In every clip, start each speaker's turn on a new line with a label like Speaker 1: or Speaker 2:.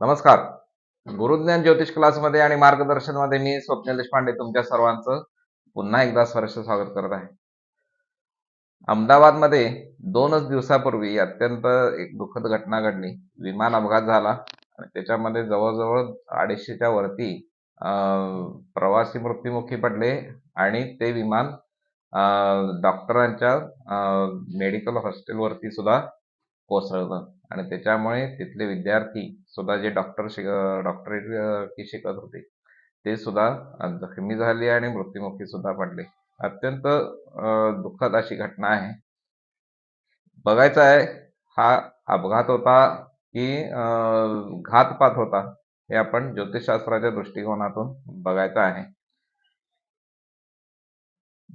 Speaker 1: नमस्कार. गुरुज्ञान ज्योतिष क्लासमध्ये आणि मार्गदर्शनमध्ये मी स्वप्नील देशपांडे तुमच्या सर्वांचं पुन्हा एकदा सहर्ष स्वागत करत आहे. अहमदाबादमध्ये दोनच दिवसापूर्वी अत्यंत एक दुःखद घटना घडली. विमान अपघात झाला आणि त्याच्यामध्ये जवळजवळ अडीचशेच्या वरती प्रवासी मृत्युमुखी पडले आणि ते विमान डॉक्टरांच्या मेडिकल हॉस्टेलवरती सुद्धा कोसळलं. आणि त्याच्यामुळे तिथले विद्यार्थी सुद्धा जे डॉक्टर शिक डॉक्टरेट शिकत होते ते सुद्धा जखमी झाले आणि मृत्युमुखी सुद्धा पडले. अत्यंत दुःखद अशी घटना आहे. बघायचं आहे हा अपघात होता की घातपात होता हे आपण ज्योतिषशास्त्राच्या दृष्टिकोनातून बघायचं आहे.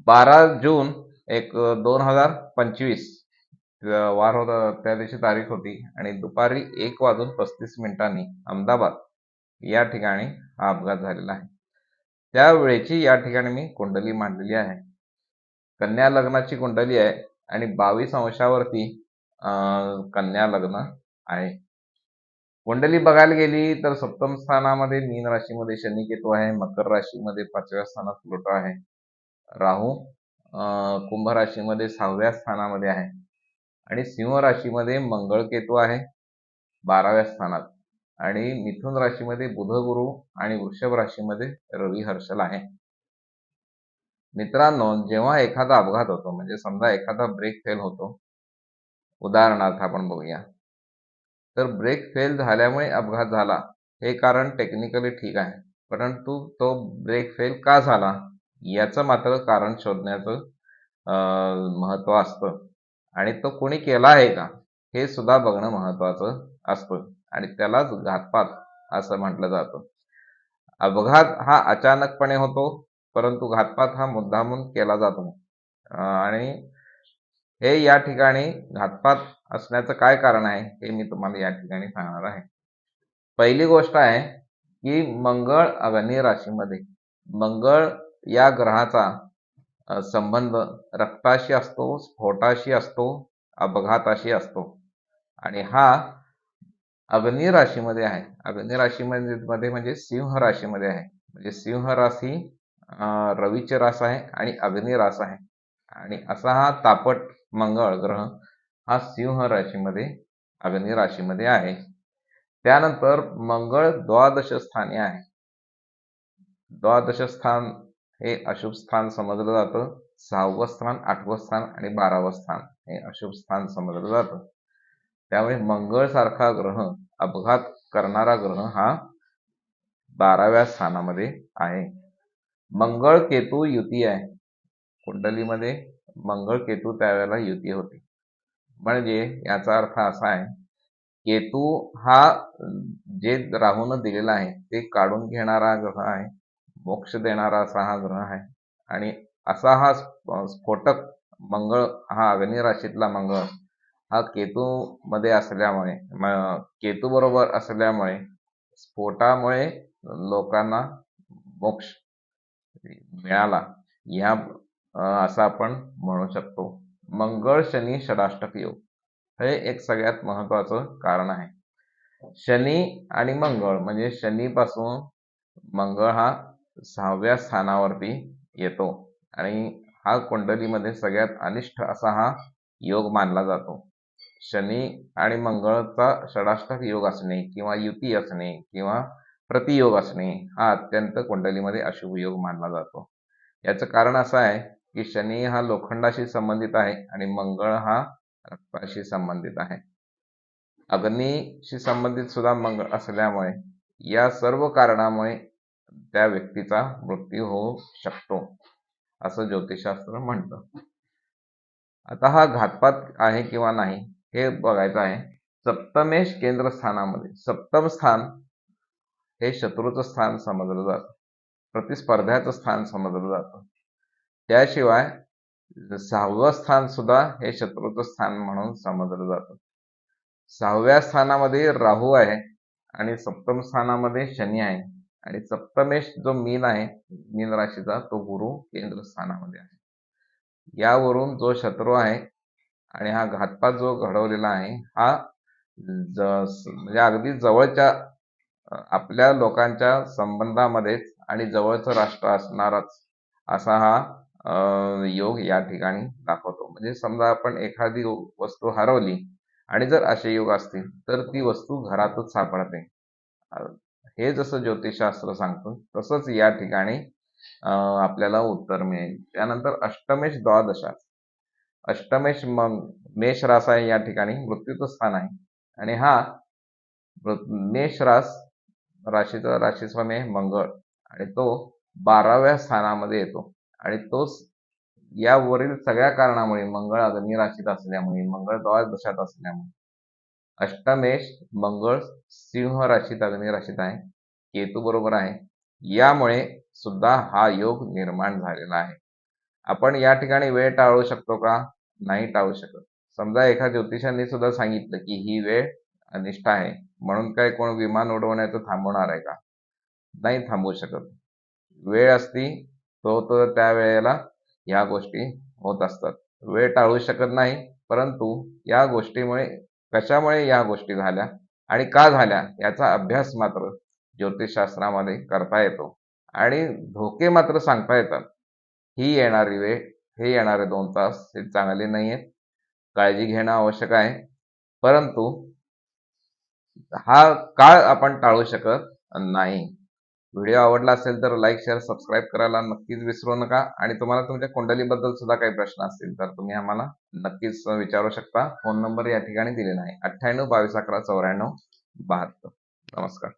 Speaker 1: बारा जून एक दोन हजार पंचवीस वार होता त्या दिवशी तारीख होती आणि दुपारी एक वाजून पस्तीस मिनिटांनी अहमदाबाद या ठिकाणी हा अपघात झालेला आहे. त्यावेळेची या ठिकाणी मी कुंडली मांडलेली आहे. कन्या लग्नाची कुंडली आहे आणि बावीस अंशावरती अं, कन्या लग्न आहे. कुंडली बघायला गेली तर सप्तम स्थानामध्ये मीन राशीमध्ये शनी केतू आहे मकर राशीमध्ये पाचव्या स्थानात प्लुटो आहे. राहू कुंभ राशीमध्ये सहाव्या स्थानामध्ये आहे. आणि सिंह राशीमध्ये मंगळ केतू आहे बाराव्या स्थानात. आणि मिथुन राशीमध्ये बुध गुरु आणि वृषभ राशीमध्ये रवी हर्षल आहे. मित्रांनो जेव्हा एखादा अपघात होतो म्हणजे समजा एखादा ब्रेक फेल होतो उदाहरणार्थ आपण बघूया. तर ब्रेक फेल झाल्यामुळे अपघात झाला हे कारण टेक्निकली ठीक आहे. परंतु तो ब्रेक फेल का झाला याचं मात्र कारण शोधण्याचं महत्त्व असतं. आणि तो कोणी केला आहे का? हे सुद्धा बघणं महत्वाचं असतं. आणि त्यालाच घातपात असं म्हटलं जातं. अपघात हा अचानकपणे होतो परंतु घातपात हा मुद्दामून केला जातो. आणि हे या ठिकाणी घातपात असण्याचं काय कारण आहे हे मी तुम्हाला या ठिकाणी सांगणार आहे. पहिली गोष्ट आहे की मंगळ अग्नी राशीमध्ये मंगळ या ग्रहाचा संबंध रक्ताशी असतो स्फोटाशी असतो अपघाताशी असतो. आणि हा अग्नी राशीमध्ये आहे. अग्नी राशीमध्ये मध्ये म्हणजे सिंह राशीमध्ये आहे. म्हणजे सिंह राशी ही रवीचे रास आहे आणि अग्नी रास आहे. आणि असा हा तापट मंगळ ग्रह हा सिंह राशीमध्ये अग्नी राशीमध्ये आहे. त्यानंतर मंगळ द्वादश स्थानी आहे. द्वादश स्थान हे अशुभ स्थान समजलं जातं. सहावं स्थान आठवं स्थान आणि बारावं स्थान हे अशुभ स्थान समजलं जातं. त्यामुळे मंगळ सारखा ग्रह अपघात करणारा ग्रह हा बाराव्या स्थानामध्ये आहे. मंगळ केतू युती आहे. कुंडलीमध्ये मंगळ केतू त्यावेळेला युती होती. म्हणजे याचा अर्थ असा आहे केतू हा जे राहून दिलेला आहे ते काढून घेणारा ग्रह आहे. मोक्ष देणारा असा हा ग्रह आहे. आणि असा हा स्फोटक मंगळ हा अग्नी राशीतला मंगळ हा केतू मध्ये असल्यामुळे म- केतू बरोबर असल्यामुळे स्फोटामुळे लोकांना मोक्ष मिळाला. ह्या असं आपण म्हणू शकतो. मंगळ शनी षडाष्टक योग हे एक सगळ्यात महत्वाचं कारण आहे. शनी आणि मंगळ म्हणजे शनीपासून मंगळ हा सहाव्या स्थानावरती येतो. आणि हा कुंडलीमध्ये सगळ्यात अनिष्ट असा हा योग मानला जातो. शनी आणि मंगळचा षडाष्टक योग असणे किंवा युती असणे किंवा प्रतियोग असणे हा अत्यंत कुंडलीमध्ये अशुभ योग मानला जातो. याचं कारण असं आहे की शनी हा लोखंडाशी संबंधित आहे आणि मंगळ हा रक्ताशी संबंधित आहे. अग्नीशी संबंधित सुद्धा मंगळ असल्यामुळे या सर्व कारणामुळे त्या व्यक्तीचा मृत्यू होऊ शकतो असं ज्योतिषशास्त्र म्हणतं. आता हा घातपात आहे किंवा नाही हे बघायचं आहे. सप्तमेश केंद्र स्थानामध्ये सप्तम स्थान हे शत्रूचं स्थान समजलं जातं. प्रतिस्पर्ध्याचं स्थान समजलं जातं. त्याशिवाय सहावं स्थान सुद्धा हे शत्रूचं स्थान म्हणून समजलं जातं. सहाव्या स्थानामध्ये राहू आहे आणि सप्तम स्थानामध्ये शनी आहे. आणि सप्तमेश जो मीन आहे मीन राशीचा तो गुरु केंद्र स्थानामध्ये आहे. यावरून जो शत्रू आहे आणि हा घातपात जो घडवलेला आहे हा म्हणजे अगदी जवळच्या आपल्या लोकांच्या संबंधामध्येच आणि जवळचं राष्ट्र असणारच असा हा योग या ठिकाणी दाखवतो. म्हणजे समजा आपण एखादी वस्तू हरवली आणि जर असे योग असतील तर ती वस्तू घरातच सापडते. हे जसं ज्योतिषशास्त्र सांगतं तसंच या ठिकाणी आपल्याला उत्तर मिळेल. त्यानंतर अष्टमेश द्वादशा अष्टमेश मग मेष रास आहे या ठिकाणी मृत्यूचं स्थान आहे. आणि हा मृ- मेष रास राशीचा राशीस्वाम आहे मंगळ. आणि तो बाराव्या स्थानामध्ये येतो. आणि तो यावरील सगळ्या कारणामुळे मंगळ अग्नी राशीत असल्यामुळे मंगळ द्वादशात असल्यामुळे अष्टमेश मंगळ सिंह राशीत अग्नि राशीत आहे. केतू बरोबर आहे. यामुळे सुद्धा हा योग निर्माण झालेला आहे. आपण या ठिकाणी वेळ टाळू शकतो का? नाही टाळू शकत. समजा एका ज्योतिषांनी सुद्धा सांगितलं की ही वेळ अनिष्ट आहे. म्हणून काय कोण विमान उडवण्याचं थांबवणार आहे का? नाही थांबवू शकत. वेळ असती तो तो त्या वेळेला ह्या गोष्टी होत असतात. वेळ टाळू शकत नाही परंतु या गोष्टीमुळे कशामुळे या गोष्टी झाल्या आणि का झाल्या याचा अभ्यास मात्र ज्योतिषशास्त्रामध्ये करता येतो. आणि धोके मात्र सांगता येतात. ही येणारी वेळ हे येणारे दोन तास हे चांगले नाही आहेत काळजी घेणं आवश्यक आहे. परंतु हा काळ आपण टाळू शकत नाही. व्हिडिओ आवडला असेल तर लाईक शेअर सबस्क्राईब करायला नक्कीच विसरू नका. आणि तुम्हाला तुमच्या कुंडलीबद्दल सुद्धा काही प्रश्न असतील तर तुम्ही आम्हाला नक्कीच विचारू शकता. फोन नंबर या ठिकाणी दिलेला आहे. अठ्ठ्याण्णव बावीस अकरा चौऱ्याण्णव बहात्तर. नमस्कार.